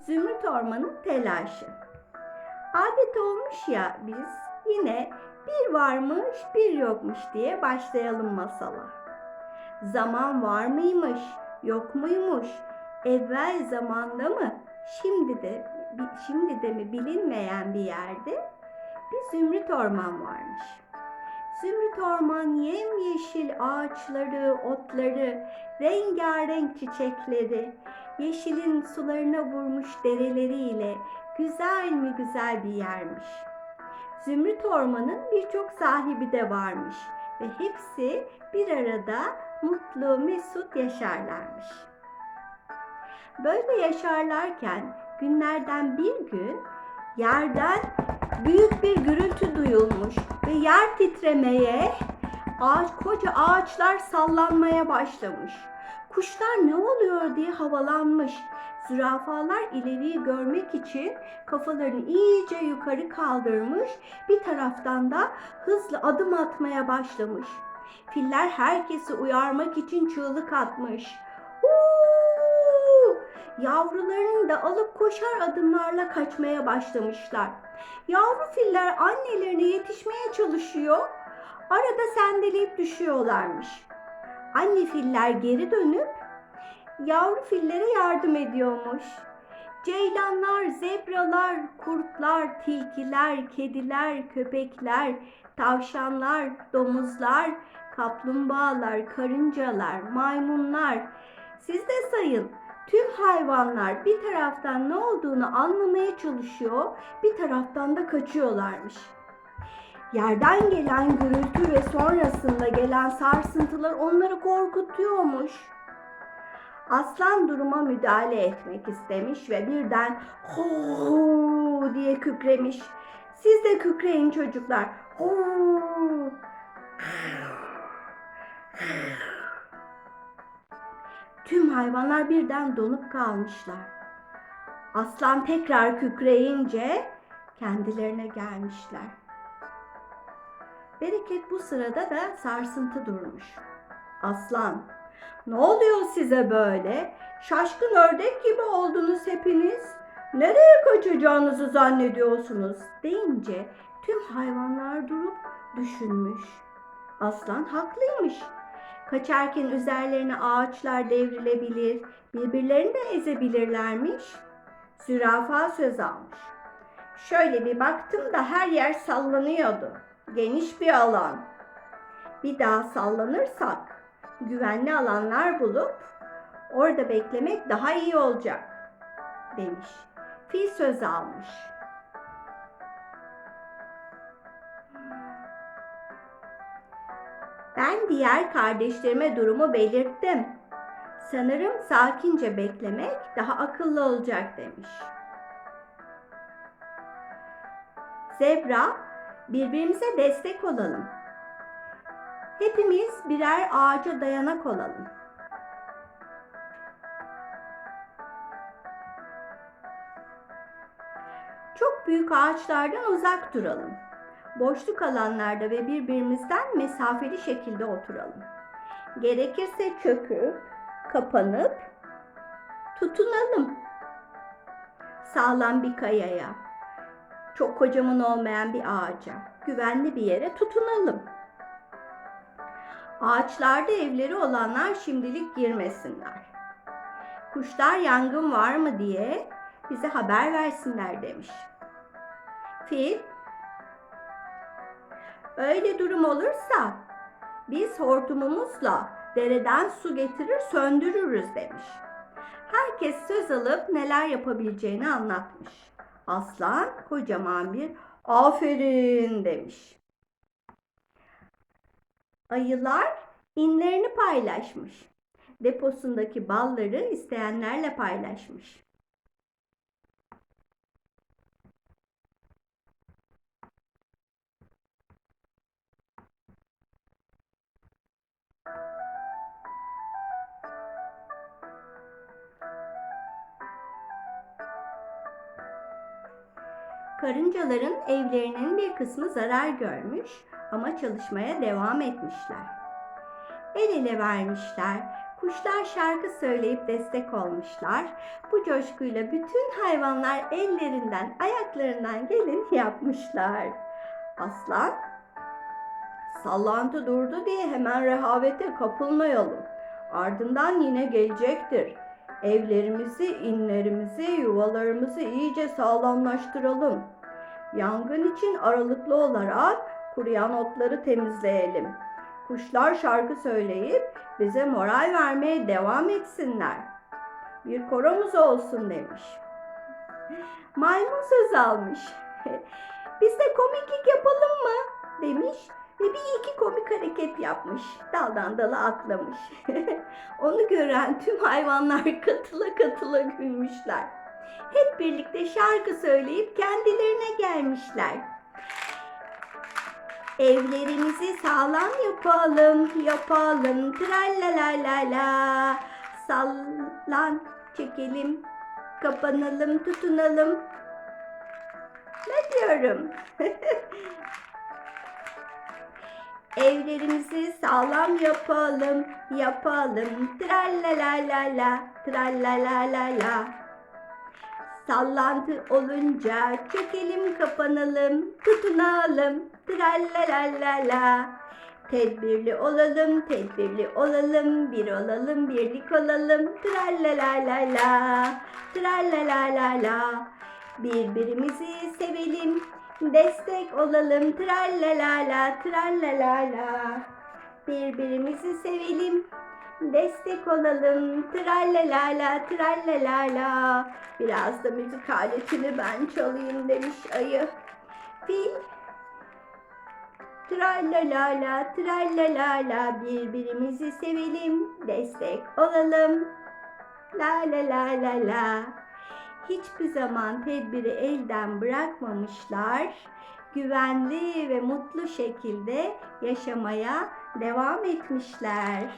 Zümrüt Orman'ın telaşı. Adet olmuş ya biz yine bir varmış bir yokmuş diye başlayalım masala. Zaman var mıymış, yok muymuş? Evvel zamanda mı, şimdi de şimdi de mi bilinmeyen bir yerde bir zümrüt orman varmış. Zümrüt orman yemyeşil ağaçları, otları, rengarenk çiçekleri, yeşilin sularına vurmuş dereleriyle güzel mi güzel bir yermiş. Zümrüt ormanın birçok sahibi de varmış ve hepsi bir arada mutlu mesut yaşarlarmış. Böyle yaşarlarken günlerden bir gün yerden büyük bir gürültü duyulmuş ve yer titremeye, ağaç, koca ağaçlar sallanmaya başlamış. Kuşlar ne oluyor diye havalanmış. Zürafalar ileriyi görmek için kafalarını iyice yukarı kaldırmış, bir taraftan da hızlı adım atmaya başlamış. Filler herkesi uyarmak için çığlık atmış. Huu! Yavrularını da alıp koşar adımlarla kaçmaya başlamışlar. Yavru filler annelerine yetişmeye çalışıyor. Arada sendeleyip düşüyorlarmış. Anne filler geri dönüp yavru fillere yardım ediyormuş. Ceylanlar, zebralar, kurtlar, tilkiler, kediler, köpekler, tavşanlar, domuzlar, kaplumbağalar, karıncalar, maymunlar. Siz de sayın. Tüm hayvanlar bir taraftan ne olduğunu anlamaya çalışıyor, bir taraftan da kaçıyorlarmış. Yerden gelen gürültü ve sonrasında gelen sarsıntılar onları korkutuyormuş. Aslan duruma müdahale etmek istemiş ve birden hoo diye kükremiş. Siz de kükreyin çocuklar. Hoo. Tüm hayvanlar birden donup kalmışlar. Aslan tekrar kükreyince kendilerine gelmişler. Bereket bu sırada da sarsıntı durmuş. Aslan, ne oluyor size böyle? Şaşkın ördek gibi oldunuz hepiniz. Nereye kaçacağınızı zannediyorsunuz? deyince tüm hayvanlar durup düşünmüş. Aslan haklıymış. Kaçarken üzerlerine ağaçlar devrilebilir, birbirlerini de ezebilirlermiş. Zürafa söz almış. Şöyle bir baktım da her yer sallanıyordu. Geniş bir alan. Bir daha sallanırsak güvenli alanlar bulup orada beklemek daha iyi olacak demiş. Fil söz almış. Ben diğer kardeşlerime durumu belirttim. Sanırım sakince beklemek daha akıllı olacak demiş. Zebra, birbirimize destek olalım. Hepimiz birer ağaca dayanak olalım. Çok büyük ağaçlardan uzak duralım. Boşluk alanlarda ve birbirimizden mesafeli şekilde oturalım. Gerekirse çöküp, kapanıp tutunalım. Sağlam bir kayaya, çok kocaman olmayan bir ağaca, güvenli bir yere tutunalım. Ağaçlarda evleri olanlar şimdilik girmesinler. Kuşlar yangın var mı diye bize haber versinler demiş. Fil, öyle durum olursa biz hortumumuzla dereden su getirir söndürürüz demiş. Herkes söz alıp neler yapabileceğini anlatmış. Aslan kocaman bir aferin demiş. Ayılar inlerini paylaşmış. Deposundaki balları isteyenlerle paylaşmış. Karıncaların evlerinin bir kısmı zarar görmüş ama çalışmaya devam etmişler. El ele vermişler, Kuşlar şarkı söyleyip destek olmuşlar. Bu coşkuyla bütün hayvanlar ellerinden, ayaklarından geleni yapmışlar. Aslan, sallantı durdu diye hemen rehavete kapılmayalım. Ardından yine gelecektir. Evlerimizi, inlerimizi, yuvalarımızı iyice sağlamlaştıralım. Yangın için aralıklı olarak kuruyan otları temizleyelim. Kuşlar şarkı söyleyip bize moral vermeye devam etsinler. Bir koromuz olsun demiş. Maymun söz almış. Biz de komiklik yapalım mı? demiş ve bir iki komik hareket yapmış. Daldan dala atlamış. Onu gören tüm hayvanlar katıla katıla gülmüşler. Hep birlikte şarkı söyleyip kendilerine gelmişler. Evlerimizi sağlam yapalım, yapalım. Tralalalala. Sallan, çekelim, kapanalım, tutunalım. Ne diyorum? Evlerimizi sağlam yapalım, yapalım. Trallalalala, trallalalala. Sallantı olunca çekelim kapanalım, tutunalım, trallalalala. Tedbirli olalım, tedbirli olalım, bir olalım, birlik olalım, trallalalala, trallalalala. Birbirimizi sevelim, destek olalım, trallalala, trallalala. Birbirimizi sevelim, destek olalım, trallalala, trallalala. Biraz da müzik aletini ben çalayım demiş ayı. Fil Trallalala, trallalala, birbirimizi sevelim, destek olalım. La la la la la. Hiçbir zaman tedbiri elden bırakmamışlar. Güvenli ve mutlu şekilde yaşamaya devam etmişler.